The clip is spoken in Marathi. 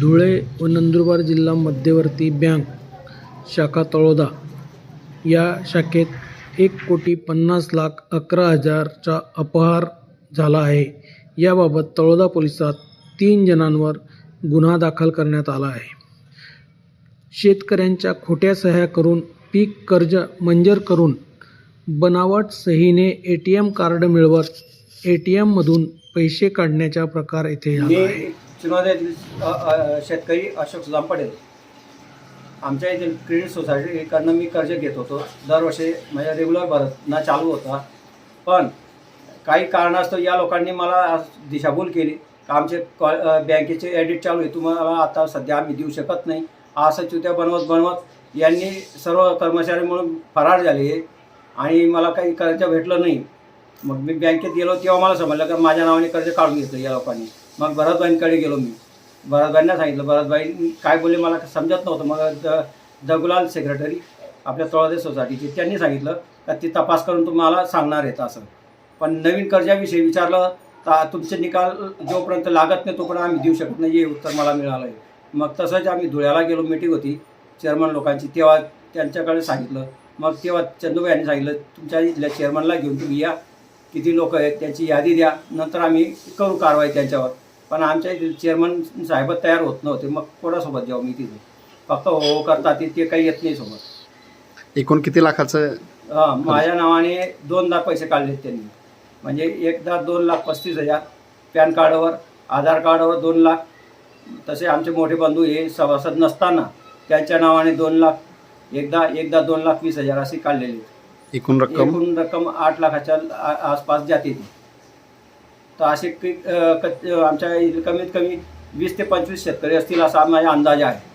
धुळे व नंदुरबार जिल्हा मध्यवर्ती बँक शाखा तळोदा. या शाखेत एक कोटी पन्नास लाख अकरा हजारचा अपहार झाला आहे. याबाबत तळोदा पोलिसात तीन जणांवर गुन्हा दाखल करण्यात आला आहे. शेतकऱ्यांच्या खोट्या सह्या करून पीक कर्ज मंजूर करून बनावट सहीने ए टी एम कार्ड मिळवत ए टी एममधून पैसे काढण्याचा प्रकार येथे झाला आहे. मी येथील शेतकरी अशोक सुदाम पडेल आमच्या येथील क्रेडिट सोसायटीकडनं मी कर्ज घेत होतो. दरवर्षी माझ्या रेग्युलर भरणं चालू होता. पण काही कारणास्तव या लोकांनी मला आज दिशाभूल केली. का आमचे कॉ बँकेचे ॲडिट चालू आहे. तुम्हाला आता सध्या आम्ही देऊ शकत नाही. असं चुत्या बनवत बनवत यांनी सर्व कर्मचारी म्हणून फरार झाले आणि मला काही कर्ज भेटलं नाही. मग मी बँकेत गेलो तेव्हा मला समजलं का माझ्या नावाने कर्ज काढून घेतलं या लोकांनी. मग भरतबाईंकडे गेलो मी. भरतबाईंना सांगितलं भरतबाई काय बोलले मला समजत नव्हतं. मग द दगुलाल सेक्रेटरी आपल्या तळोदे सोसायटीचे त्यांनी सांगितलं का ती तपास करून तुम्हाला सांगणार आहेत असं. पण नवीन कर्जाविषयी विचारलं तर तुमचे निकाल जोपर्यंत लागत नाही तोपर्यंत आम्ही देऊ शकत नाही हे उत्तर मला मिळालं आहे मग तसंच आम्ही धुळ्याला गेलो मीटिंग होती चेअरमन लोकांची. तेव्हा त्यांच्याकडे सांगितलं. मग तेव्हा चंदूबाई यांनी सांगितलं तुमच्या इथल्या चेअरमनला घेऊन तुम्ही या किती लोक आहेत त्यांची यादी द्या. नंतर आम्ही करू कारवाई त्यांच्यावर. पण आमच्या चेअरमन साहेब तयार होत नव्हते. मग कोणासोबत जाऊ मी तिथे? फक्त हो हो करतात ते- काही येत नाही सोबत. एकूण किती लाखाचं? हां माझ्या नावाने दोनदा पैसे काढलेत त्यांनी. म्हणजे एकदा दोन लाख पस्तीस हजार. पॅन कार्डवर आधार कार्डवर दोन लाख. तसे आमचे मोठे बंधू हे सभासद नसताना त्यांच्या नावाने दोन लाख. एकदा एकदा दोन लाख वीस हजार असे काढलेले. आहेत. एकूण रक्कम? एकूण रक्कम आठ लाखाच्या आ- आसपास जाते ती. तर असे अ, क- आमच्या इथे कमीत कमी वीस ते पंचवीस शेतकरी असतील असा माझा अंदाज आहे.